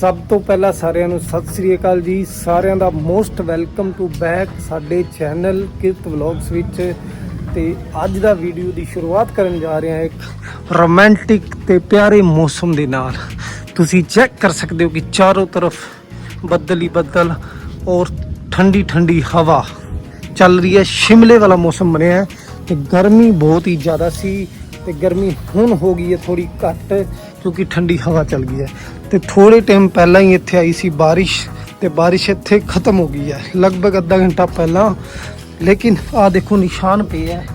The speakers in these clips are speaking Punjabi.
ਸਭ ਤੋਂ ਪਹਿਲਾਂ ਸਾਰਿਆਂ ਨੂੰ ਸਤਿ ਸ੍ਰੀ ਅਕਾਲ ਜੀ। ਸਾਰਿਆਂ ਦਾ ਮੋਸਟ ਵੈਲਕਮ ਟੂ ਬੈਕ ਸਾਡੇ ਚੈਨਲ ਕਿਰਤ ਵਲੌਗਸ ਵਿੱਚ। ਤੇ ਅੱਜ ਦਾ ਵੀਡੀਓ ਦੀ ਸ਼ੁਰੂਆਤ ਕਰਨ ਜਾ ਰਹੇ ਹਾਂ ਇੱਕ ਰੋਮਾਂਟਿਕ ਤੇ ਪਿਆਰੇ ਮੌਸਮ ਦੇ ਨਾਲ। ਤੁਸੀਂ ਚੈੱਕ ਕਰ ਸਕਦੇ ਹੋ ਕਿ ਚਾਰੋਂ ਤਰਫ ਬੱਦਲ ਹੀ ਬੱਦਲ ਔਰ ਠੰਡੀ ਠੰਡੀ ਹਵਾ ਚੱਲ ਰਹੀ ਹੈ। ਸ਼ਿਮਲੇ ਵਾਲਾ ਮੌਸਮ ਬਣਿਆ ਹੈ ਤੇ ਗਰਮੀ ਬਹੁਤ ਹੀ ਜ਼ਿਆਦਾ ਸੀ ਤੇ ਗਰਮੀ ਹੁਣ ਹੋ ਗਈ ਹੈ ਥੋੜੀ ਘੱਟ। ਕਿਉਂਕਿ ਠੰਡੀ ਹਵਾ ਚੱਲ ਗਈ ਹੈ। ਤੇ ਥੋੜੇ ਟਾਈਮ ਪਹਿਲਾਂ ਹੀ ਇੱਥੇ ਆਈ ਸੀ ਬਾਰਿਸ਼ ਤੇ ਬਾਰਿਸ਼ ਇੱਥੇ ਖਤਮ ਹੋ ਗਈ ਹੈ। ਲਗਭਗ ਅੱਧਾ ਘੰਟਾ ਪਹਿਲਾਂ। ਲੇਕਿਨ ਆ ਦੇਖੋ ਨਿਸ਼ਾਨ ਪਏ ਹੈ।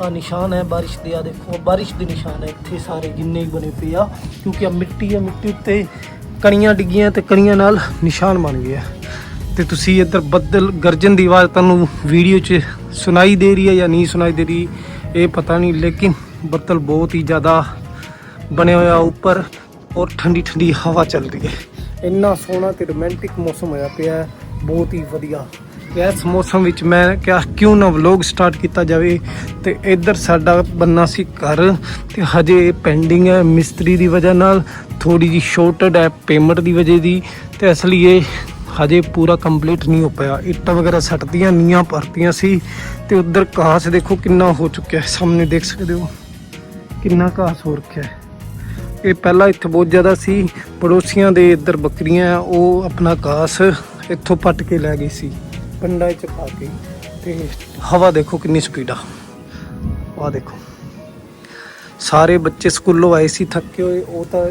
ਆ ਨਿਸ਼ਾਨ ਹੈ ਬਾਰਿਸ਼ ਦੇ ਆ ਦੇਖੋ ਬਾਰਿਸ਼ ਦੇ ਨਿਸ਼ਾਨ ਹੈ। ਇੱਥੇ ਸਾਰੇ ਜਿੰਨੇ ਵੀ ਬਣੇ ਪਏ ਆ, ਕਿਉਂਕਿ ਆ ਮਿੱਟੀ ਹੈ, ਮਿੱਟੀ ਉੱਤੇ ਕਣੀਆਂ ਡਿੱਗੀਆਂ ਤੇ ਕਣੀਆਂ ਨਾਲ ਨਿਸ਼ਾਨ ਬਣ ਗਏ ਆ। ਤੇ ਤੁਸੀਂ ਇੱਧਰ ਬੱਦਲ, ਗਰਜਨ ਦੀ ਆਵਾਜ਼ ਤੁਹਾਨੂੰ ਵੀਡੀਓ 'ਚ ਸੁਣਾਈ ਦੇ ਰਹੀ ਹੈ ਜਾਂ ਨਹੀਂ ਸੁਣਾਈ ਦੇ ਰਹੀ, ਇਹ ਪਤਾ ਨਹੀਂ, ਲੇਕਿਨ ਬੱਦਲ ਬਹੁਤ ਹੀ ਜ਼ਿਆਦਾ ਬਣਿਆ ਹੋਇਆ ਉੱਪਰ ਔਰ ਠੰਡੀ ਠੰਡੀ ਹਵਾ ਚੱਲ ਰਹੀ ਹੈ। ਇੰਨਾ ਸੋਹਣਾ ਤੇ ਰੋਮਾਂਟਿਕ ਮੌਸਮ ਹੋਇਆ ਪਿਆ ਹੈ। ਬਹੁਤ ਹੀ ਵਧੀਆ। ਇਸ ਮੌਸਮ ਵਿੱਚ ਮੈਂ ਕਿਹਾ ਕਿਉਂ ਨਾ ਵਲੌਗ ਸਟਾਰਟ ਕੀਤਾ ਜਾਵੇ ਤੇ ਇੱਧਰ ਸਾਡਾ ਬੰਨਾ ਸੀ ਘਰ ਤੇ ਹਜੇ ਪੈਂਡਿੰਗ ਹੈ ਮਿਸਤਰੀ ਦੀ ਵਜ੍ਹਾ ਨਾਲ। ਥੋੜੀ ਜੀ ਸ਼ਾਰਟਡ ਹੈ ਪੇਮੈਂਟ ਦੀ ਵਜ੍ਹਾ ਦੀ ਤੇ ਇਸ ਲਈ ਇਹ ਹਜੇ ਪੂਰਾ ਕੰਪਲੀਟ ਨਹੀਂ ਹੋ ਪਿਆ ਇੱਟਾਂ ਵਗੈਰਾ ਸੱਟਦੀਆਂ ਨੀਆਂ ਭਰਤੀਆਂ ਸੀ ਤੇ ਉਧਰ ਘਾਸ ਦੇਖੋ ਕਿੰਨਾ ਹੋ ਚੁੱਕਿਆ ਹੈ। ਸਾਹਮਣੇ ਦੇਖ ਸਕਦੇ ਹੋ। ਕਿੰਨਾ ਘਾਸ ਹੋ ਰੱਖਿਆ ਹੈ। ਇਹ ਪਹਿਲਾਂ ਇੱਥੇ ਬਹੁਤ ਜ਼ਿਆਦਾ ਸੀ, ਪੜੋਸੀਆਂ ਦੇ ਇੱਧਰ ਬੱਕਰੀਆਂ, ਉਹ ਆਪਣਾ ਘਾਸ ਇੱਥੋਂ ਪੱਟ ਕੇ ਲੈ ਗਈ ਸੀ, ਪਿੰਡਾਂ 'ਚ ਪਾ ਕੇ। ਤੇ ਹਵਾ ਦੇਖੋ ਕਿੰਨੀ ਸਪੀਡ ਆ। ਆ ਦੇਖੋ। ਸਾਰੇ ਬੱਚੇ ਸਕੂਲੋਂ ਆਏ ਸੀ, ਥੱਕੇ ਹੋਏ, ਉਹ ਤਾਂ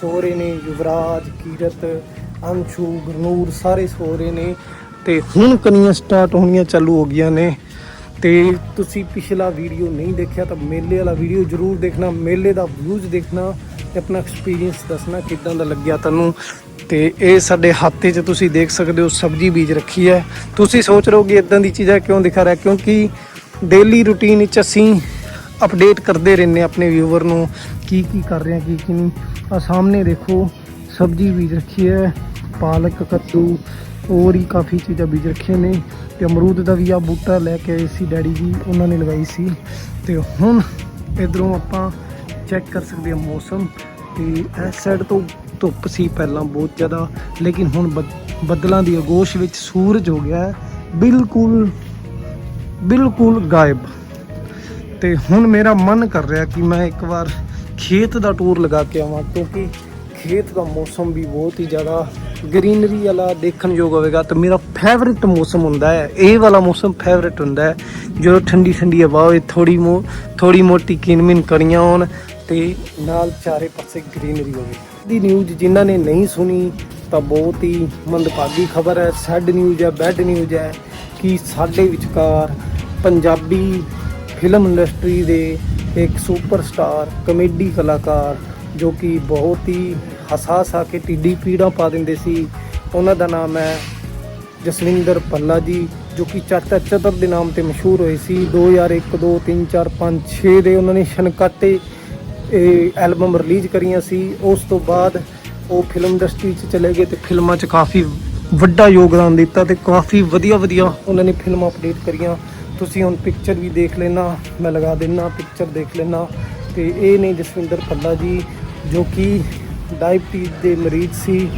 ਸੋ ਰਹੇ ਨੇ, ਯੁਵਰਾਜ, ਕੀਰਤ, ਅੰਸ਼ੂ, ਗਰਨੂਰ, ਸਾਰੇ ਸੋ ਰਹੇ ਨੇ। ਤੇ ਹੁਣ ਕਨੀਆਂ ਸਟਾਰਟ ਹੋਣੀਆਂ ਚਾਲੂ ਹੋ ਗਈਆਂ ਨੇ। ਤੇ ਤੁਸੀਂ ਪਿਛਲਾ ਵੀਡੀਓ ਨਹੀਂ ਦੇਖਿਆ ਤਾਂ ਮੇਲੇ ਵਾਲਾ ਵੀਡੀਓ ਜ਼ਰੂਰ ਦੇਖਣਾ, ਮੇਲੇ ਦਾ ਵਿਊਜ਼ ਦੇਖਣਾ ਤੇ ਆਪਣਾ ਐਕਸਪੀਰੀਅੰਸ ਦੱਸਣਾ ਕਿਦਾਂ ਦਾ ਲੱਗਿਆ ਤੁਹਾਨੂੰ। ਤੇ ਇਹ ਸਾਡੇ ਹੱਥੇ 'ਚ ਤੁਸੀਂ ਦੇਖ ਸਕਦੇ ਹੋ, ਸਬਜ਼ੀ ਬੀਜ ਰੱਖੀ ਹੈ। ਤੁਸੀਂ ਸੋਚ ਰਹੇ ਕਿ ਇਦਾਂ ਦੀ ਚੀਜ਼ਾਂ ਕਿਉਂ ਦਿਖਾ ਰਿਹਾ, ਕਿਉਂਕਿ ਡੇਲੀ ਰੂਟੀਨ ਵਿੱਚ ਅਸੀਂ ਅਪਡੇਟ ਕਰਦੇ ਰਹਿੰਦੇ ਹਾਂ ਆਪਣੇ ਵਿਊਵਰ ਨੂੰ, ਕੀ ਕੀ ਕਰ ਰਹੇ ਹਾਂ, ਕੀ ਕੀ ਨਹੀਂ। ਆ ਸਾਹਮਣੇ ਦੇਖੋ, ਸਬਜ਼ੀ ਬੀਜ ਰੱਖੀ ਹੈ, ਪਾਲਕ, ਕੱਦੂ ਹੋਰ ਹੀ ਕਾਫੀ ਚੀਜ਼ਾਂ ਬੀਜ ਰੱਖੀਆਂ ਨੇ ਤੇ ਅਮਰੂਦ ਦਾ ਵੀ ਆ ਬੂਟਾ ਲੈ ਕੇ ਆਏ ਸੀ ਡੈਡੀ ਜੀ, ਉਹਨਾਂ ਨੇ ਲਗਾਈ ਸੀ। ਤੇ ਹੁਣ ਇਧਰੋਂ ਆਪਾਂ ਚੈੱਕ ਕਰ ਸਕਦੇ ਹਾਂ ਮੌਸਮ। ਤੇ ਇਸ ਸਾਈਡ ਤੋਂ ਧੁੱਪ ਸੀ ਪਹਿਲਾਂ ਬਹੁਤ ਜ਼ਿਆਦਾ, ਲੇਕਿਨ ਹੁਣ ਬੱਦ- ਬੱਦਲਾਂ ਦੀ ਅਗੋਸ਼ ਵਿੱਚ ਸੂਰਜ ਹੋ ਗਿਆ ਬਿਲਕੁਲ ਬਿਲਕੁਲ ਗਾਇਬ। ਤੇ ਹੁਣ ਮੇਰਾ ਮਨ ਕਰ ਰਿਹਾ ਕਿ ਮੈਂ ਇੱਕ ਵਾਰ ਖੇਤ ਦਾ ਟੂਰ ਲਗਾ ਕੇ ਆਵਾਂ, ਕਿਉਂਕਿ ਖੇਤ ਦਾ ਮੌਸਮ ਵੀ ਬਹੁਤ ਹੀ ਜ਼ਿਆਦਾ ਗ੍ਰੀਨਰੀ ਵਾਲਾ ਦੇਖਣ ਯੋਗ ਹੋਵੇਗਾ ਤਾਂ ਮੇਰਾ ਫੇਵਰਿਟ ਮੌਸਮ ਹੁੰਦਾ ਹੈ, ਇਹ ਵਾਲਾ ਮੌਸਮ ਫੇਵਰਿਟ ਹੁੰਦਾ ਹੈ, ਜਦੋਂ ਠੰਡੀ ਠੰਡੀ ਹਵਾ ਹੋਵੇ ਥੋੜੀ ਮੋ ਥੋੜੀ ਮੋਟੀ ਕਿਨਮਿਨ ਕਣੀਆਂ ਹੋਣ ਤੇ ਨਾਲ ਚਾਰੇ ਪਾਸੇ ਗ੍ਰੀਨਰੀ ਹੋਵੇ। ਦੀ ਨਿਊਜ਼ ਜਿਨ੍ਹਾਂ ਨੇ ਨਹੀਂ ਸੁਣੀ ਤਾਂ ਬਹੁਤ ਹੀ ਮੰਦਭਾਗੀ ਖਬਰ ਹੈ ਸੈਡ ਨਿਊਜ਼ ਹੈ ਬੈਡ ਨਿਊਜ਼ ਹੈ ਕਿ ਸਾਡੇ ਵਿਚਕਾਰ ਪੰਜਾਬੀ ਫਿਲਮ ਇੰਡਸਟਰੀ ਦੇ ਇੱਕ ਸੁਪਰਸਟਾਰ ਕਮੇਡੀ ਕਲਾਕਾਰ ਜੋ ਕਿ ਬਹੁਤ ਹੀ ਹਸਾਸ ਆ ਕੇ ਟਿੱਡੀ ਪੀੜਾਂ ਪਾ ਦਿੰਦੇ ਸੀ। ਉਹਨਾਂ ਦਾ ਨਾਮ ਹੈ ਜਸਵਿੰਦਰ ਪੱਲਾ ਜੀ, ਜੋ ਕਿ ਚਾਚਾ ਚਤਰ ਦੇ ਨਾਮ ਤੇ ਮਸ਼ਹੂਰ ਹੋਏ ਸੀ। 2001 2 3 4 5 6 ਦੇ ਉਹਨਾਂ ਨੇ ਛਣਕਾਟੇ ਐਲਬਮ ਰਿਲੀਜ਼ ਕਰੀਆਂ ਸੀ। ਉਸ ਤੋਂ ਬਾਅਦ ਉਹ ਫਿਲਮ ਇੰਡਸਟਰੀ 'ਚ ਚਲੇ ਗਏ ਤੇ ਫਿਲਮਾਂ 'ਚ ਕਾਫੀ ਵੱਡਾ ਯੋਗਦਾਨ ਦਿੱਤਾ ਤੇ ਕਾਫੀ ਵਧੀਆ ਵਧੀਆ ਉਹਨਾਂ ਨੇ ਫਿਲਮਾਂ ਅਪਡੇਟ ਕਰੀਆਂ। ਤੁਸੀਂ ਹੁਣ ਪਿਕਚਰ ਵੀ ਦੇਖ ਲੈਣਾ, ਮੈਂ ਲਗਾ ਦੇਣਾ ਪਿਕਚਰ ਦੇਖ ਲੈਣਾ। ਤੇ ਇਹ ਨੇ ਜਸਵਿੰਦਰ ਪੱਲਾ ਜੀ, ਜੋ ਕਿ ਡਾਇਬਟੀਜ਼ ਦੇ ਮਰੀਜ਼ ਸੀ,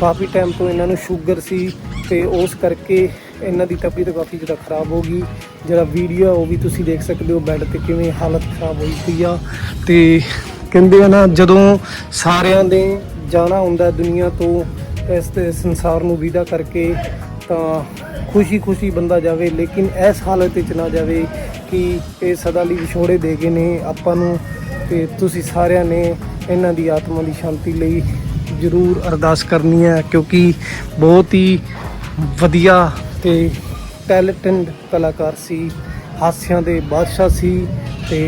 ਕਾਫੀ ਟਾਈਮ ਤੋਂ ਇਹਨਾਂ ਨੂੰ ਸ਼ੂਗਰ ਸੀ ਤੇ ਉਸ ਕਰਕੇ ਇਹਨਾਂ ਦੀ ਤਬੀਅਤ ਕਾਫੀ ਜ਼ਿਆਦਾ ਖਰਾਬ ਹੋ ਗਈ। ਜਿਹੜਾ ਵੀਡੀਓ ਉਹ ਵੀ ਤੁਸੀਂ ਦੇਖ ਸਕਦੇ ਹੋ ਬੈੱਡ ਤੇ ਕਿਵੇਂ ਹਾਲਤ ਖਰਾਬ ਹੋਈ ਪਈ ਆ। ਤੇ ਕਹਿੰਦੇ ਆ ਨਾ, ਜਦੋਂ ਸਾਰਿਆਂ ਦੇ ਜਾਣਾ ਹੁੰਦਾ ਦੁਨੀਆ ਤੋਂ, ਇਸ ਤੇ ਸੰਸਾਰ ਨੂੰ ਵਿਦਾ ਕਰਕੇ ਤਾਂ ਖੁਸ਼ੀ-ਖੁਸ਼ੀ ਬੰਦਾ ਜਾਵੇ, ਲੇਕਿਨ ਇਸ ਹਾਲਤ ਵਿੱਚ ਨਾ ਜਾਵੇ ਕਿ ਇਹ ਸਦਾ ਲਈ ਵਿਛੋੜੇ ਦੇ ਗਏ ਨੇ। ਆਪਾਂ ਨੂੰ ਤੇ ਤੁਸੀਂ ਸਾਰਿਆਂ ਨੇ ਇਹਨਾਂ ਦੀ ਆਤਮਾ ਦੀ ਸ਼ਾਂਤੀ ਲਈ ਜ਼ਰੂਰ ਅਰਦਾਸ ਕਰਨੀ ਹੈ, ਕਿਉਂਕਿ ਬਹੁਤ ਹੀ ਵਧੀਆ ਤੇ ਟੈਲੈਂਟਡ ਕਲਾਕਾਰ ਸੀ, ਹਾਸਿਆਂ ਦੇ ਬਾਦਸ਼ਾਹ ਸੀ ਤੇ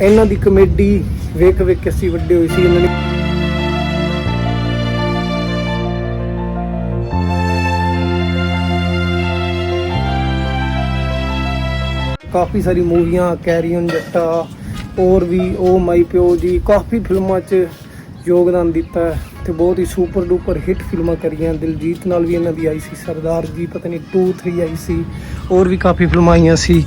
ਇਹਨਾਂ ਦੀ ਕਮੇਡੀ ਵੇਖ ਵੇਖ ਕੇ ਅਸੀਂ ਵੱਡੇ ਹੋਏ ਸੀ, ਇਹਨਾਂ ਨੇ ਕਾਫੀ ਸਾਰੀ ਮੂਵੀਆਂ, ਕੈਰੀਅਨ ਜੱਟਾ ਹੋਰ ਵੀ ਉਹ ਮਾਈ ਪਿਓ ਜੀ ਕਾਫੀ ਫਿਲਮਾਂ 'ਚ ਯੋਗਦਾਨ ਦਿੱਤਾ ਹੈ ਤੇ ਬਹੁਤ ਹੀ ਸੁਪਰ ਡੂਪਰ ਹਿੱਟ ਫਿਲਮਾਂ ਕਰੀਆਂ। ਦਿਲਜੀਤ ਨਾਲ ਵੀ ਇਹਨਾਂ ਦੀ ਆਈ ਸੀ ਸਰਦਾਰ ਜੀ ਪਤਾ ਨਹੀਂ 2 3 ਆਈ ਸੀ ਹੋਰ ਵੀ ਕਾਫੀ ਫਿਲਮਾਂ ਆਈਆਂ ਸੀ।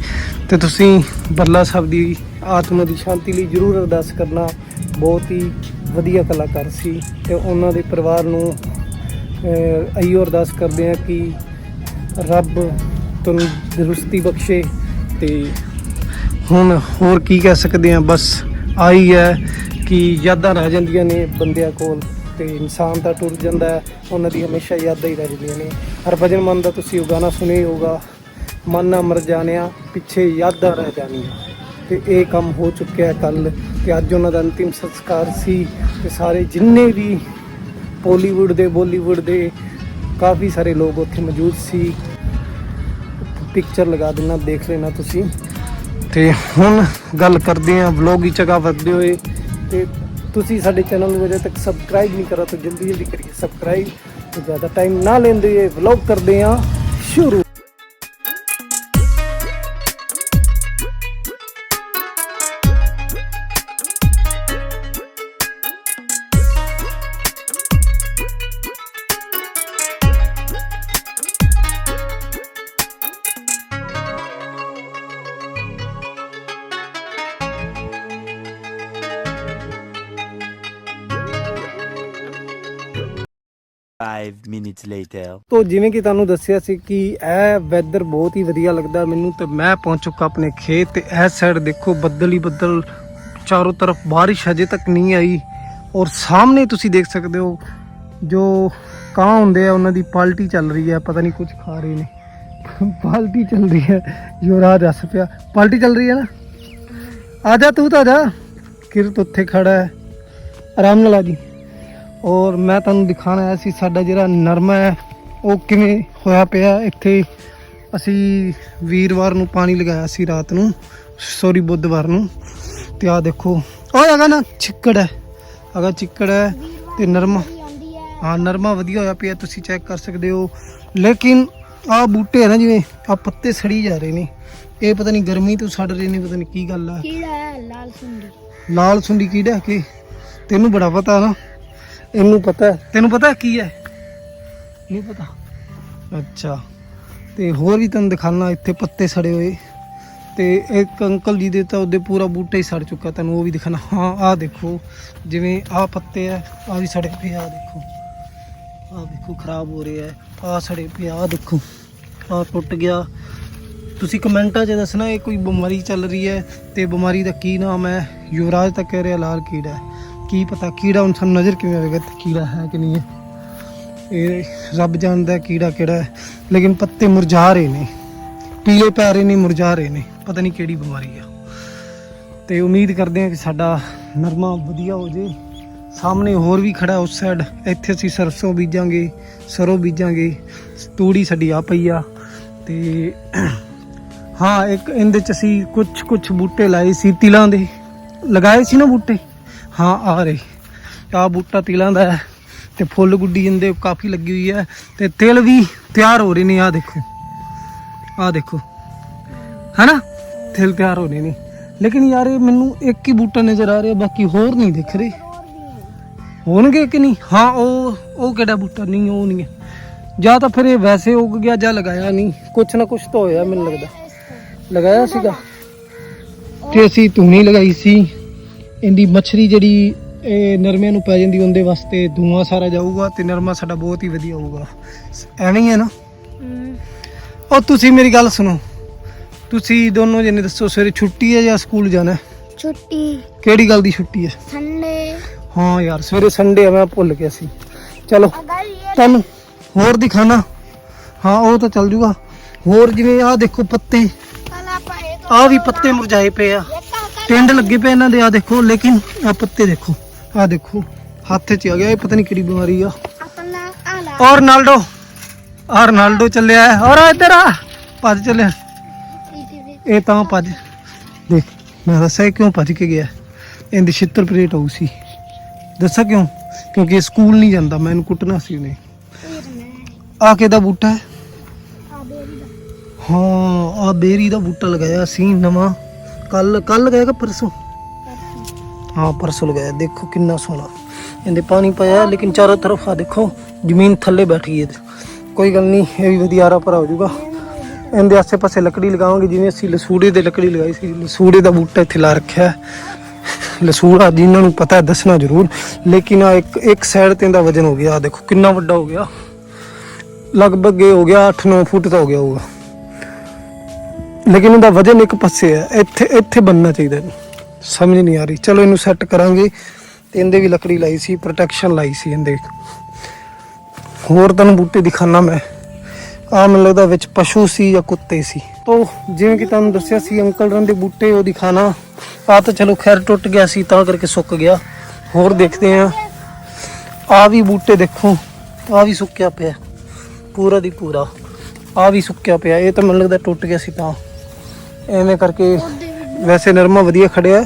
ਤੇ ਤੁਸੀਂ ਬੱਲਾ ਸਾਹਿਬ ਦੀ ਆਤਮਾ ਦੀ ਸ਼ਾਂਤੀ ਲਈ ਜਰੂਰ ਅਰਦਾਸ ਕਰਨਾ ਬਹੁਤ ਹੀ ਵਧੀਆ ਕਲਾਕਾਰ ਸੀ ਤੇ ਉਹਨਾਂ ਦੇ ਪਰਿਵਾਰ ਨੂੰ ਅਹ, ਅਰਦਾਸ ਕਰਦੇ ਹਾਂ ਕਿ ਰੱਬ ਤੁਹਾਨੂੰ ਦਰੁਸਤੀ ਬਖਸ਼ੇ ਤੇ ਹੁਣ ਹੋਰ ਕੀ ਕਹਿ ਸਕਦੇ ਆ ਬਸ ਆਈ ਹੈ ਕਿ ਯਾਦਾਂ ਰਹਿ ਜਾਂਦੀਆਂ ਨੇ ਬੰਦਿਆਂ ਕੋਲ ਤੇ ਇਨਸਾਨ ਤਾਂ ਟੁੱਟ ਜਾਂਦਾ ਹੈ, ਉਹਨਾਂ ਦੀ ਹਮੇਸ਼ਾ ਯਾਦਾਂ ਹੀ ਰਹਿ ਜਾਂਦੀਆਂ ਨੇ। ਹਰਭਜਨ ਮਾਨ ਦਾ ਤੁਸੀਂ ਉਹ ਗਾਣਾ ਸੁਣਿਆ ਹੀ ਹੋਗਾ ਮਨ ਨਾ ਮਰ ਜਾਣਿਆ ਪਿੱਛੇ ਯਾਦਾਂ ਰਹਿ ਜਾਣੀਆਂ। ਤੇ ਇਹ ਕੰਮ ਹੋ ਚੁੱਕਿਆ ਕੱਲ ਤੇ ਅੱਜ ਉਹਨਾਂ ਦਾ ਅੰਤਿਮ ਸੰਸਕਾਰ ਸੀ ਤੇ ਸਾਰੇ ਜਿੰਨੇ ਵੀ ਪੋਲੀਵੁੱਡ ਦੇ ਬੋਲੀਵੁੱਡ ਦੇ ਕਾਫੀ ਸਾਰੇ ਲੋਕ ਉੱਥੇ ਮੌਜੂਦ ਸੀ। ਪਿਕਚਰ ਲਗਾ ਦੇਣਾ ਦੇਖ ਲੈਣਾ ਤੁਸੀਂ। ਤੇ ਹੁਣ ਗੱਲ ਕਰਦੇ ਆਂ ਵਲੌਗ ਦੀ ਜਗ੍ਹਾ ਵਧਦੇ ਹੋਏ ਤੇ ਤੁਸੀਂ ਸਾਡੇ ਚੈਨਲ ਨੂੰ ਅਜੇ ਤੱਕ ਸਬਸਕ੍ਰਾਈਬ ਨਹੀਂ ਕਰਾ ਤਾਂ ਜਲਦੀ ਜਲਦੀ ਕਰੀਏ ਸਬਸਕ੍ਰਾਈਬ ਤੇ ਜ਼ਿਆਦਾ ਟਾਈਮ ਨਾ ਲੈਂਦੇ ਹੋਏ ਵਲੌਗ ਕਰਦੇ ਆਂ ਸ਼ੁਰੂ Five minutes later. ਤੋ ਜਿਵੇਂ ਕਿ ਤੁਹਾਨੂੰ ਦੱਸਿਆ ਸੀ ਕਿ ਇਹ ਵੈਦਰ ਬਹੁਤ ਹੀ ਵਧੀਆ ਲੱਗਦਾ। ਮੈਨੂੰ ਤੇ ਮੈਂ ਪਹੁੰਚ ਚੁੱਕਾ ਆਪਣੇ ਖੇਤ ਤੇ। ਇਸ ਸਾਈਡ ਦੇਖੋ, ਬੱਦਲ ਹੀ ਬੱਦਲ। ਚਾਰੋਂ ਤਰਫ ਬਾਰਿਸ਼ ਹਜੇ ਤੱਕ ਨਹੀਂ ਆਈ। ਔਰ ਸਾਹਮਣੇ ਤੁਸੀਂ ਦੇਖ ਸਕਦੇ ਹੋ, ਜੋ ਕਾਂ ਹੁੰਦੇ ਆ, ਉਹਨਾਂ ਦੀ ਪਾਲਟੀ ਚੱਲ ਰਹੀ ਹੈ। ਪਤਾ ਨਹੀਂ ਕੁਝ ਖਾ ਰਹੇ ਨੇ। ਪਾਲਟੀ ਚੱਲ ਰਹੀ ਹੈ। ਯੁਵਰਾਜ ਹੱਸ ਪਿਆ। ਪਾਲਟੀ ਚੱਲ ਰਹੀ ਹੈ ਨਾ? ਆ ਜਾ ਤੂੰ ਤਾਂ ਆ ਜਾ। ਕਿਰਤ ਉੱਥੇ ਖੜਾ ਹੈ। ਆਰਾਮ ਨਾਲ ਆ ਜੀ। ਔਰ ਮੈਂ ਤੁਹਾਨੂੰ ਦਿਖਾਣ ਆਇਆ ਸੀ ਸਾਡਾ ਜਿਹੜਾ ਨਰਮਾ ਹੈ ਉਹ ਕਿਵੇਂ ਹੋਇਆ ਪਿਆ। ਇੱਥੇ ਅਸੀਂ ਵੀਰਵਾਰ ਨੂੰ ਪਾਣੀ ਲਗਾਇਆ ਸੀ ਰਾਤ ਨੂੰ ਸੌਰੀ ਬੁੱਧਵਾਰ ਨੂੰ। ਤੇ ਆ ਦੇਖੋ ਉਹ ਹੈਗਾ ਨਾ ਚਿੱਕੜ ਹੈ। ਹੈਗਾ ਚਿੱਕੜ ਹੈ ਤੇ ਨਰਮਾ ਹਾਂ। ਨਰਮਾ ਵਧੀਆ ਹੋਇਆ ਪਿਆ ਤੁਸੀਂ ਚੈੱਕ ਕਰ ਸਕਦੇ ਹੋ। ਲੇਕਿਨ ਆ ਬੂਟੇ ਹੈ ਨਾ ਜਿਵੇਂ ਆ ਪੱਤੇ ਸੜੀ ਜਾ ਰਹੇ ਨੇ। ਇਹ ਪਤਾ ਨਹੀਂ ਗਰਮੀ ਤੋਂ ਸੜ ਰਹੇ ਨੇ ਪਤਾ ਨਹੀਂ ਕੀ ਗੱਲ ਆ ਕੀੜਾ ਹੈ ਲਾਲ ਸੁੰਡੀ। ਲਾਲ ਸੁੰਡੀ ਕੀੜਾ ਕਿ? ਤੈਨੂੰ ਬੜਾ ਪਤਾ ਨਾ। ਇਹਨੂੰ ਪਤਾ ਹੈ। ਤੈਨੂੰ ਪਤਾ ਹੈ ਕੀ ਹੈ? ਨਹੀਂ ਪਤਾ। ਅੱਛਾ। ਤੇ ਹੋਰ ਵੀ ਤੁਹਾਨੂੰ ਦਿਖਾਣਾ ਇੱਥੇ ਪੱਤੇ ਸੜੇ ਹੋਏ। ਤੇ ਇੱਕ ਅੰਕਲ ਜੀ ਦੇ ਤਾਂ ਉਹਦੇ ਪੂਰਾ ਬੂਟਾ ਹੀ ਸੜ ਚੁੱਕਾ ਤੁਹਾਨੂੰ ਉਹ ਵੀ ਦਿਖਾਣਾ ਹਾਂ ਆਹ ਦੇਖੋ ਜਿਵੇਂ ਆਹ ਪੱਤੇ ਆ ਆਹ ਵੀ ਸੜੇ ਪਏ ਆ ਆਹ ਦੇਖੋ। ਆਹ ਦੇਖੋ ਖਰਾਬ ਹੋ ਰਿਹਾ ਆਹ ਸੜੇ ਪਏ ਆ ਆਹ ਦੇਖੋ। ਆਹ ਟੁੱਟ ਗਿਆ। ਤੁਸੀਂ ਕਮੈਂਟਾਂ 'ਚ ਦੱਸਣਾ ਇਹ ਕੋਈ ਬਿਮਾਰੀ ਚੱਲ ਰਹੀ ਹੈ ਤੇ ਬਿਮਾਰੀ ਦਾ ਕੀ ਨਾਮ ਹੈ? ਯੁਵਰਾਜ ਤਾਂ ਕਹਿ ਰਿਹਾ ਲਾਲ ਕੀੜਾ ਕੀ ਪਤਾ ਕੀੜਾ ਹੁਣ ਸਾਨੂੰ ਨਜ਼ਰ ਕਿਵੇਂ ਆਵੇਗਾ ਤੇ ਕੀੜਾ ਹੈ ਕਿ ਨਹੀਂ ਹੈ। ਇਹ ਰੱਬ ਜਾਣਦਾ ਕੀੜਾ ਕਿਹੜਾ ਹੈ। ਲੇਕਿਨ ਪੱਤੇ ਮੁਰਝਾ ਰਹੇ ਨੇ। ਪੀਲੇ ਪੈ ਰਹੇ ਨੇ, ਮੁਰਝਾ ਰਹੇ ਨੇ। ਪਤਾ ਨਹੀਂ ਕਿਹੜੀ ਬਿਮਾਰੀ ਆ। ਤੇ ਉਮੀਦ ਕਰਦੇ ਹਾਂ ਕਿ ਸਾਡਾ ਨਰਮਾ ਵਧੀਆ ਹੋ ਜੇ। ਸਾਹਮਣੇ ਹੋਰ ਵੀ ਖੜਾ ਉਸ ਸਾਈਡ ਇੱਥੇ ਅਸੀਂ ਸਰਸੋਂ ਬੀਜਾਂਗੇ, ਸਰੋਂ ਬੀਜਾਂਗੇ। ਤੂੜੀ ਸਾਡੀ ਆ ਪਈ ਆ। ਤੇ ਹਾਂ, ਇੱਕ ਇਹਦੇ ਚ ਅਸੀਂ ਕੁਝ ਕੁਝ ਬੂਟੇ ਲਾਏ ਸੀ, ਤਿਲਾਂ ਦੇ। ਲਗਾਏ ਸੀ ਨਾ ਬੂਟੇ? ਹਾਂ, ਆ ਰਹੀ। ਆ ਬੂਟਾ ਤਿਲਾਂ ਦਾ ਹੈ ਤੇ ਫੁੱਲ ਗੁੱਡੀ ਇਹਦੇ ਕਾਫੀ ਲੱਗੀ ਹੋਈ ਹੈ ਤੇ ਤਿਲ ਵੀ ਤਿਆਰ ਹੋ ਰਹੇ ਨੇ ਆ ਦੇਖੋ। ਆ ਦੇਖੋ। ਹੈਨਾ? ਤਿਲ ਤਿਆਰ ਹੋ ਰਹੇ ਨੇ। ਲੇਕਿਨ ਯਾਰ, ਇਹ ਮੈਨੂੰ ਇੱਕ ਹੀ ਬੂਟਾ ਨਜ਼ਰ ਆ ਰਿਹਾ, ਬਾਕੀ ਹੋਰ ਨਹੀਂ ਦਿਖ ਰਹੇ। ਹੋਣਗੇ ਕਿ ਨਹੀਂ? ਹਾਂ, ਉਹ ਉਹ ਕਿਹੜਾ ਬੂਟਾ? ਨਹੀਂ, ਉਹ ਨਹੀਂ ਹੈ। ਜਾਂ ਤਾਂ ਫਿਰ ਇਹ ਵੈਸੇ ਉੱਗ ਗਿਆ ਜਾਂ ਲਗਾਇਆ ਨਹੀਂ। ਕੁਛ ਨਾ ਕੁਛ ਤਾਂ ਹੋਇਆ ਮੈਨੂੰ ਲੱਗਦਾ। ਲਗਾਇਆ ਸੀਗਾ। ਤੇ ਅਸੀਂ ਧੂਣੀ ਲਗਾਈ ਸੀ। ਇਹਦੀ ਮੱਛਰੀ ਜਿਹੜੀ ਇਹ ਨਰਮਿਆਂ ਨੂੰ ਪੈ ਜਾਂਦੀ ਉਹਦੇ ਵਾਸਤੇ ਧੂਆਂ ਸਾਰਾ ਜਾਊਗਾ ਤੇ ਨਰਮਾ ਸਾਡਾ ਬਹੁਤ ਹੀ ਵਧੀਆ ਹੋਊਗਾ। ਐਵੇਂ ਹੀ ਹੈ ਨਾ? ਉਹ ਤੁਸੀਂ ਮੇਰੀ ਗੱਲ ਸੁਣੋ। ਤੁਸੀਂ ਦੋਨੋਂ ਜਣੇ ਦੱਸੋ ਸਵੇਰੇ ਛੁੱਟੀ ਹੈ ਜਾਂ ਸਕੂਲ ਜਾਣਾ ਹੈ? ਛੁੱਟੀ। ਕਿਹੜੀ ਗੱਲ ਦੀ ਛੁੱਟੀ ਹੈ? ਸੰਡੇ ਹਾਂ ਯਾਰ ਸਵੇਰੇ ਸੰਡੇ ਆ ਮੈਂ ਭੁੱਲ ਗਿਆ ਸੀ। ਚਲੋ ਤੁਹਾਨੂੰ ਹੋਰ ਦਿਖਾਣਾ। ਹਾਂ ਉਹ ਤਾਂ ਚੱਲ ਜੂਗਾ। ਹੋਰ ਜਿਵੇਂ ਆਹ ਦੇਖੋ ਪੱਤੇ। ਆਹ ਵੀ ਪੱਤੇ ਮੁਰਝਾਏ ਪਏ ਆ। ਟਿੰਡ ਲੱਗੇ ਪਏ ਇਹਨਾਂ ਦੇ ਆ ਦੇਖੋ ਲੇਕਿਨ ਆ ਪੱਤੇ ਦੇਖੋ ਆ ਦੇਖੋ ਹੱਥ 'ਚ ਆ ਗਿਆ ਇਹ ਪਤਾ ਨਹੀਂ ਕਿਹੜੀ ਬਿਮਾਰੀ ਆ। ਔਰ ਰੋਨਾਲਡੋ ਆ ਰੋਨਾਲਡੋ ਚੱਲਿਆ ਹੈ। ਔਰ ਇੱਧਰ ਆ ਭੱਜ ਚੱਲਿਆ। ਇਹ ਤਾਂ ਭੱਜ ਦੇਖ ਮੈਂ ਦੱਸਿਆ ਕਿਉਂ ਭੱਜ ਕੇ ਗਿਆ? ਇਹਦੀ ਛਿੱਤਰ ਪਲੇਟ ਹੋਊ ਸੀ। ਦੱਸਾਂ ਕਿਉਂ? ਕਿਉਂਕਿ ਸਕੂਲ ਨਹੀਂ ਜਾਂਦਾ ਮੈਂ ਇਹਨੂੰ ਕੁੱਟਣਾ ਸੀ ਉਹਨੇ। ਆ ਕਿਹਦਾ ਬੂਟਾ ਹੈ? ਹਾਂ ਆ ਬੇਰੀ ਦਾ ਬੂਟਾ ਲਗਾਇਆ ਸੀ ਨਵਾਂ। ਕੱਲ ਕੱਲ ਲਗਾਇਆ ਕਿ ਪਰਸੋਂ? ਹਾਂ ਪਰਸੋਂ ਲਗਾਇਆ ਦੇਖੋ ਕਿੰਨਾ ਸੋਹਣਾ। ਇਹਦੇ ਪਾਣੀ ਪਾਇਆ ਲੇਕਿਨ ਚਾਰੋਂ ਤਰਫ ਆ ਦੇਖੋ ਜ਼ਮੀਨ ਥੱਲੇ ਬੈਠ ਗਈ ਹੈ ਕੋਈ ਗੱਲ ਨਹੀਂ ਇਹ ਵੀ ਵਧੀਆ ਰਾ ਭਰਾ ਹੋ ਜਾਊਗਾ। ਇਹਦੇ ਆਸੇ ਪਾਸੇ ਲੱਕੜੀ ਲਗਾਵਾਂਗੇ ਜਿਵੇਂ ਅਸੀਂ ਲਸੂੜੇ ਦੇ ਲੱਕੜੀ ਲਗਾਈ ਸੀ। ਲਸੂੜੇ ਦਾ ਬੂਟਾ ਇੱਥੇ ਲਾ ਰੱਖਿਆ। ਲਸੂੜਾ ਜਿਨ੍ਹਾਂ ਨੂੰ ਪਤਾ ਦੱਸਣਾ ਜ਼ਰੂਰ। ਲੇਕਿਨ ਆ ਇੱਕ ਇੱਕ ਸਾਈਡ ਤੇ ਇਹਦਾ ਵਜਨ ਹੋ ਗਿਆ। ਦੇਖੋ ਕਿੰਨਾ ਵੱਡਾ ਹੋ ਗਿਆ। ਲਗਭਗ ਇਹ ਹੋ ਗਿਆ 8-9 ਫੁੱਟ ਦਾ ਹੋ ਗਿਆ ਹੋਊਗਾ। ਲੇਕਿਨ ਇਹਦਾ ਵਜਨ ਇੱਕ ਪਾਸੇ ਹੈ, ਇੱਥੇ ਇੱਥੇ ਬੰਨਣਾ ਚਾਹੀਦਾ ਇਹਨੂੰ ਸਮਝ ਨਹੀਂ ਆ ਰਹੀ। ਚਲੋ ਇਹਨੂੰ ਸੈੱਟ ਕਰਾਂਗੇ। ਤੇ ਇਹਦੇ ਵੀ ਲੱਕੜੀ ਲਾਈ ਸੀ ਪ੍ਰੋਟੈਕਸ਼ਨ ਲਾਈ ਸੀ ਇਹਦੇ। ਹੋਰ ਤੁਹਾਨੂੰ ਬੂਟੇ ਦਿਖਾਣਾ ਮੈਂ। ਆ ਮੈਨੂੰ ਲੱਗਦਾ ਵਿੱਚ ਪਸ਼ੂ ਸੀ ਜਾਂ ਕੁੱਤੇ ਸੀ। ਤੋ ਜਿਵੇਂ ਕਿ ਤੁਹਾਨੂੰ ਦੱਸਿਆ ਸੀ, ਅੰਕਲ ਰਨ ਦੇ ਬੂਟੇ ਉਹ ਦਿਖਾਣਾ ਆ ਤਾਂ ਚਲੋ ਖੈਰ ਟੁੱਟ ਗਿਆ ਸੀ, ਤਾਂ ਕਰਕੇ ਸੁੱਕ ਗਿਆ। ਹੋਰ ਦੇਖਦੇ ਆ ਆ ਵੀ ਬੂਟੇ ਦੇਖੋ। ਆ ਵੀ ਸੁੱਕਿਆ ਪਿਆ। ਪੂਰਾ ਦੀ ਪੂਰਾ। ਆ ਵੀ ਸੁੱਕਿਆ ਪਿਆ। ਇਹ ਤਾਂ ਮੈਨੂੰ ਲੱਗਦਾ ਟੁੱਟ ਗਿਆ ਸੀ ਤਾਂ। ਐਵੇਂ ਕਰਕੇ ਵੈਸੇ ਨਰਮਾ ਵਧੀਆ ਖੜਿਆ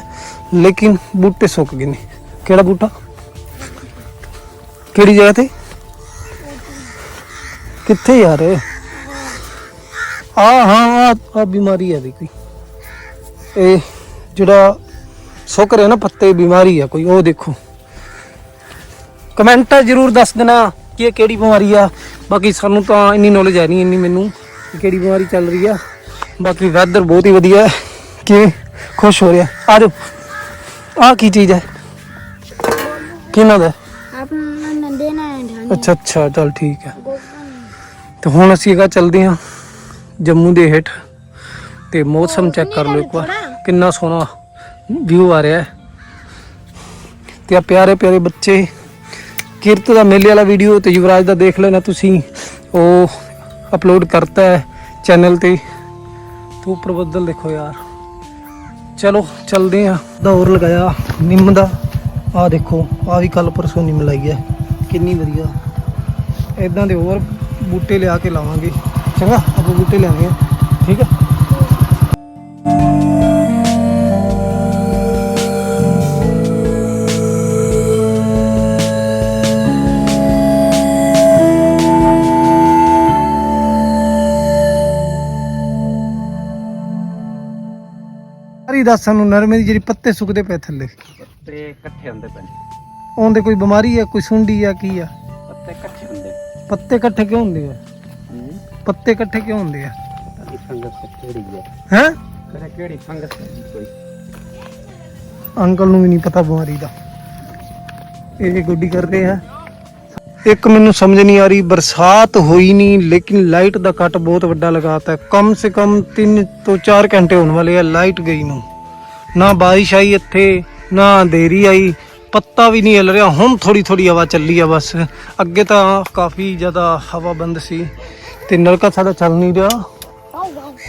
ਲੇਕਿਨ ਬੂਟੇ ਸੁੱਕ ਗਏ ਨੇ। ਕਿਹੜਾ ਬੂਟਾ? ਕਿਹੜੀ ਜਗ੍ਹਾ ਤੇ? ਕਿੱਥੇ ਯਾਰ ਆ, ਹਾਂ, ਆ ਆ ਬਿਮਾਰੀ ਹੈ ਵੀ ਕੋਈ। ਇਹ ਜਿਹੜਾ ਸੁੱਕ ਰਿਹਾ ਨਾ ਪੱਤੇ, ਬਿਮਾਰੀ ਆ ਕੋਈ, ਉਹ ਦੇਖੋ। ਕਮੈਂਟ ਜਰੂਰ ਦੱਸ ਦੇਣਾ ਕਿ ਇਹ ਕਿਹੜੀ ਬਿਮਾਰੀ ਆ। ਬਾਕੀ ਸਾਨੂੰ ਤਾਂ ਇੰਨੀ ਨੌਲੇਜ ਹੈ ਨਹੀਂ, ਇੰਨੀ ਮੈਨੂੰ ਕਿਹੜੀ ਬਿਮਾਰੀ ਚੱਲ ਰਹੀ ਆ। ਬਾਕੀ ਵੈਦਰ ਬਹੁਤ ਹੀ ਵਧੀਆ ਹੈ। ਕਿ ਖੁਸ਼ ਹੋ ਰਿਹਾ। ਆ ਜਾਓ। ਆ ਕੀ ਚੀਜ਼ ਹੈ? ਕਿਹਨਾਂ ਦਾ? ਆਪਣਾ ਨੰਦੇ ਅੱਛਾ ਅੱਛਾ ਚਲ ਠੀਕ ਹੈ। ਤੇ ਹੁਣ ਅਸੀਂ ਹੈਗਾ ਚੱਲਦੇ ਹਾਂ ਜੰਮੂ ਦੇ ਹੇਠ। ਤੇ ਮੌਸਮ ਚੈੱਕ ਕਰ ਲਓ ਇੱਕ ਵਾਰ। ਕਿੰਨਾ ਸੋਹਣਾ ਵਿਊ ਆ ਰਿਹਾ ਹੈ। ਤੇ ਆ ਪਿਆਰੇ ਪਿਆਰੇ ਬੱਚੇ ਕੀਰਤ ਦਾ ਮੇਲੇ ਵਾਲਾ ਵੀਡੀਓ ਤੇ ਯੁਵਰਾਜ ਦਾ ਦੇਖ ਲੈਣਾ ਤੁਸੀਂ। ਉਹ ਅਪਲੋਡ ਕਰਤਾ ਹੈ ਚੈਨਲ ਤੇ। ਤੂੰ ਉੱਪਰ ਬੱਦਲ ਦੇਖੋ ਯਾਰ। ਚਲੋ, ਚੱਲਦੇ ਆ। ਦੌਰ ਲਗਾਇਆ ਨਿੰਮ ਦਾ। ਆ ਦੇਖੋ ਆ ਵੀ ਕੱਲ ਪਰਸੋਂ ਨਿੰਮ ਲਾਈ ਹੈ ਕਿੰਨੀ ਵਧੀਆ। ਇਦਾਂ ਦੇ ਹੋਰ ਬੂਟੇ ਲਿਆ ਕੇ ਲਾਵਾਂਗੇ। ਚੰਗਾ, ਆਪਾਂ ਬੂਟੇ ਲਿਆਵਾਂਗੇ ਠੀਕ ਹੈ ਹਰੀ ਦੱਸ ਸਾਨੂੰ ਨਰਮੇ ਦੀ ਜਿਹੜੀ ਪੱਤੇ ਸੁੱਕਦੇ ਪਏ ਥੱਲੇ। ਪੱਤੇ ਇਕੱਠੇ ਹੁੰਦੇ ਪਏ। ਉਹਦੇ ਕੋਈ ਬਿਮਾਰੀ ਹੈ ਕੋਈ ਸੁੰਡੀ ਆ ਕੀ ਆ? ਪੱਤੇ ਇਕੱਠੇ ਹੁੰਦੇ। ਪੱਤੇ ਇਕੱਠੇ ਕਿਉਂ ਹੁੰਦੇ ਆ? ਪੱਤੇ ਇਕੱਠੇ ਕਿਉਂ ਹੁੰਦੇ ਆ? ਇਹ ਫੰਗਸ ਕਿਹੜੀ ਹੈ? ਕਿਹੜੀ ਫੰਗਸ ਕੋਈ। ਅੰਕਲ ਨੂੰ ਵੀ ਨਹੀਂ ਪਤਾ ਬਿਮਾਰੀ ਦਾ। ਇਹ ਗੁੱਡੀ ਕਰ ਰਹੇ ਆ। ਇੱਕ ਮੈਨੂੰ ਸਮਝ ਨਹੀਂ ਆ ਰਹੀ, ਬਰਸਾਤ ਹੋਈ ਨਹੀਂ, ਲੇਕਿਨ ਲਾਈਟ ਦਾ ਕੱਟ ਬਹੁਤ ਵੱਡਾ ਲਗਾਤਾ। ਹੈ ਕਮ ਸੇ ਕਮ 3 ਤੋਂ 4 ਘੰਟੇ ਹੋਣ ਵਾਲੇ ਆ ਲਾਈਟ ਗਈ ਨੂੰ। ਨਾ ਬਾਰਿਸ਼ ਆਈ ਇੱਥੇ, ਨਾ ਅੰਧੇਰੀ ਆਈ। ਪੱਤਾ ਵੀ ਨਹੀਂ ਹਿਲ ਰਿਹਾ, ਹੁਣ ਥੋੜੀ ਥੋੜੀ ਹਵਾ ਚੱਲੀ ਆ ਬਸ। ਅੱਗੇ ਤਾਂ ਕਾਫੀ ਜ਼ਿਆਦਾ ਹਵਾ ਬੰਦ ਸੀ ਤੇ ਨਲਕਾ ਸਾਡਾ ਚੱਲ ਨਹੀਂ ਰਿਹਾ।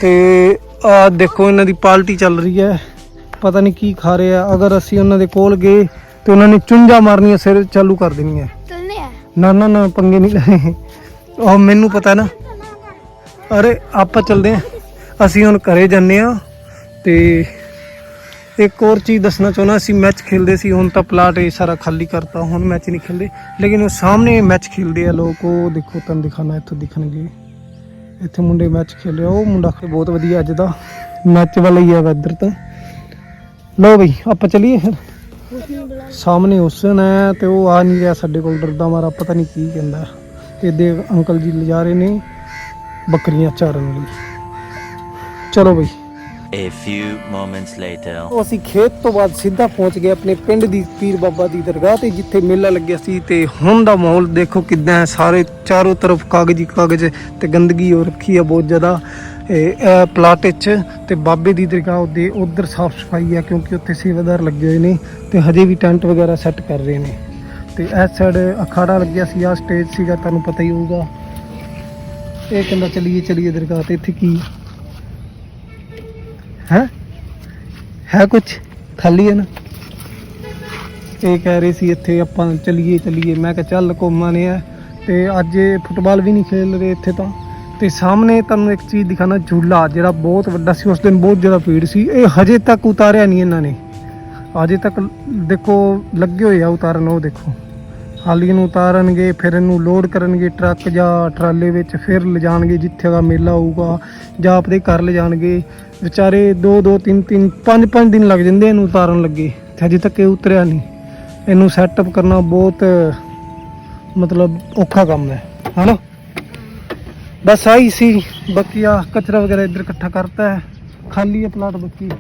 ਤੇ ਆ ਦੇਖੋ ਇਹਨਾਂ ਦੀ ਪਾਲਟੀ ਚੱਲ ਰਹੀ ਹੈ। ਪਤਾ ਨਹੀਂ ਕੀ ਖਾ ਰਹੇ ਆ। ਅਗਰ ਅਸੀਂ ਉਹਨਾਂ ਦੇ ਕੋਲ ਗਏ ਤੇ ਉਹਨਾਂ ਨੇ ਚੁੰਝਾ ਮਾਰਨੀਆਂ ਸਿਰ ਚਾਲੂ ਕਰ ਦੇਣੀਆਂ। ਚੱਲਨੇ ਨਾ ਨਾ ਨਾ, ਪੰਗੇ ਨਹੀਂ ਲੈਣੇ। ਉਹ ਮੈਨੂੰ ਪਤਾ ਨਾ। ਅਰੇ, ਆਪਾਂ ਚੱਲਦੇ ਆ ਅਸੀਂ ਹੁਣ ਘਰੇ ਜਾਂਦੇ ਆ ਤੇ ਇੱਕ ਹੋਰ ਚੀਜ਼ ਦੱਸਣਾ ਚਾਹੁੰਦਾ, ਅਸੀਂ ਮੈਚ ਖੇਲਦੇ ਸੀ, ਹੁਣ ਤਾਂ ਪਲਾਟ ਇਹ ਸਾਰਾ ਖਾਲੀ ਕਰਤਾ, ਹੁਣ ਮੈਚ ਨਹੀਂ ਖੇਲਦੇ। ਲੇਕਿਨ ਉਹ ਸਾਹਮਣੇ ਮੈਚ ਖੇਲਦੇ ਆ ਲੋਕ, ਉਹ ਦੇਖੋ, ਤੁਹਾਨੂੰ ਦਿਖਾਣਾ ਇੱਥੋਂ ਦਿਖਣਗੇ। ਇੱਥੇ ਮੁੰਡੇ ਮੈਚ ਖੇਲ ਰਿਹਾ ਉਹ ਮੁੰਡਾ ਬਹੁਤ ਵਧੀਆ ਅੱਜ ਦਾ ਮੈਚ ਵਾਲਾ ਹੀ ਆ ਵੈਦਰ ਤਾਂ। ਲਓ ਬਈ, ਆਪਾਂ ਚੱਲੀਏ ਫਿਰ। ਸਾਹਮਣੇ ਉਸਨ ਹੈ ਤੇ ਉਹ ਆ ਨਹੀਂ ਰਿਹਾ ਸਾਡੇ ਕੋਲ, ਡਰਦਾ ਮਾਰਾ, ਪਤਾ ਨਹੀਂ ਕੀ ਕਹਿੰਦਾ। ਤੇ ਦੇ ਅੰਕਲ ਜੀ ਲਿਜਾ ਰਹੇ ਨੇ ਬੱਕਰੀਆਂ ਚਾਰਨ ਲਈ। ਚਲੋ ਬਈ। A few moments later. ਉਹ ਅਸੀਂ ਖੇਤ ਤੋਂ ਬਾਅਦ ਸਿੱਧਾ ਪਹੁੰਚ ਗਏ ਆਪਣੇ ਪਿੰਡ ਦੀ ਪੀਰ ਬਾਬਾ ਦੀ ਦਰਗਾਹ ਤੇ, ਜਿੱਥੇ ਮੇਲਾ ਲੱਗਿਆ ਸੀ ਤੇ ਹੁਣ ਦਾ ਮਾਹੌਲ ਦੇਖੋ ਕਿਦਾਂ ਹੈ। ਸਾਰੇ ਚਾਰੋਂ ਤਰਫ ਕਾਗਜ਼ੀ ਕਾਗਜ਼ ਤੇ ਗੰਦਗੀ ਹੋ ਰੱਖੀ ਹੈ ਬਹੁਤ ਜ਼ਿਆਦਾ। ਇਹ ਇਹ ਪਲਾਟ 'ਚ ਤੇ ਬਾਬੇ ਦੀ ਦਰਗਾਹ ਦੇ ਉਧਰ ਸਾਫ਼ ਸਫ਼ਾਈ ਹੈ ਕਿਉਂਕਿ ਉੱਥੇ ਸੇਵਾਦਾਰ ਲੱਗੇ ਹੋਏ ਨੇ ਤੇ ਹਜੇ ਵੀ ਟੈਂਟ ਵਗੈਰਾ ਸੈੱਟ ਕਰ ਰਹੇ ਨੇ। ਤੇ ਇਸ ਸਾਈਡ ਅਖਾੜਾ ਲੱਗਿਆ ਸੀ ਆ ਸਟੇਜ ਸੀਗਾ, ਤੁਹਾਨੂੰ ਪਤਾ ਹੀ ਹੋਊਗਾ। ਇਹ ਕਹਿੰਦਾ ਚਲੀਏ ਚਲੀਏ ਦਰਗਾਹ ਤੇ, ਇੱਥੇ ਕੀ ਹੈ? ਹੈ ਕੁਝ ਖਾਲੀ ਹੈ ਨਾ? ਇਹ ਕਹਿ ਰਹੇ ਸੀ ਇੱਥੇ ਆਪਾਂ ਚਲੀਏ ਚਲੀਏ। ਮੈਂ ਕਿਹਾ ਚੱਲ ਘੁੰਮਾਨੇ ਆ ਤੇ ਅੱਜ ਇਹ ਫੁੱਟਬਾਲ ਵੀ ਨਹੀਂ ਖੇਲ ਰਹੇ ਇੱਥੇ ਤਾਂ। ਤੇ ਸਾਹਮਣੇ ਤੁਹਾਨੂੰ ਇੱਕ ਚੀਜ਼ ਦਿਖਾਣਾ ਝੂਲਾ ਜਿਹੜਾ ਬਹੁਤ ਵੱਡਾ ਸੀ, ਉਸ ਦਿਨ ਬਹੁਤ ਜ਼ਿਆਦਾ ਭੀੜ ਸੀ। ਇਹ ਹਜੇ ਤੱਕ ਉਤਾਰਿਆ ਨਹੀਂ ਇਹਨਾਂ ਨੇ। ਅਜੇ ਤੱਕ ਦੇਖੋ, ਲੱਗੇ ਹੋਏ ਆ ਉਤਾਰਨ, ਉਹ ਦੇਖੋ। ਹਾਲੀ ਨੂੰ ਉਤਾਰਨਗੇ, ਫਿਰ ਇਹਨੂੰ ਲੋਡ ਕਰਨਗੇ ਟਰੱਕ ਜਾਂ ਟਰਾਲੇ ਵਿੱਚ, ਫਿਰ ਲਿਜਾਣਗੇ ਜਿੱਥੇ ਦਾ ਮੇਲਾ ਹੋਊਗਾ ਜਾਂ ਆਪਦੇ ਘਰ ਲਿਜਾਣਗੇ। ਵਿਚਾਰੇ 2 2 3 3 5 5 ਦਿਨ ਲੱਗ ਜਾਂਦੇ ਇਹਨੂੰ ਉਤਾਰਨ ਲੱਗੇ। ਤੇ ਹਜੇ ਤੱਕ ਇਹ ਉਤਰਿਆ ਨਹੀਂ। ਇਹਨੂੰ ਸੈਟਅਪ ਕਰਨਾ ਬਹੁਤ, ਮਤਲਬ ਔਖਾ ਕੰਮ ਹੈ। ਹਨਾ? ਬਸ ਆਹੀ ਸੀ। ਬਾਕੀ ਆ ਕਚਰਾ ਵਗੈਰਾ ਇੱਧਰ ਇਕੱਠਾ ਕਰਤਾ ਹੈ। ਖਾਲੀ ਹੈ ਪਲਾਟ ਬਾਕੀ।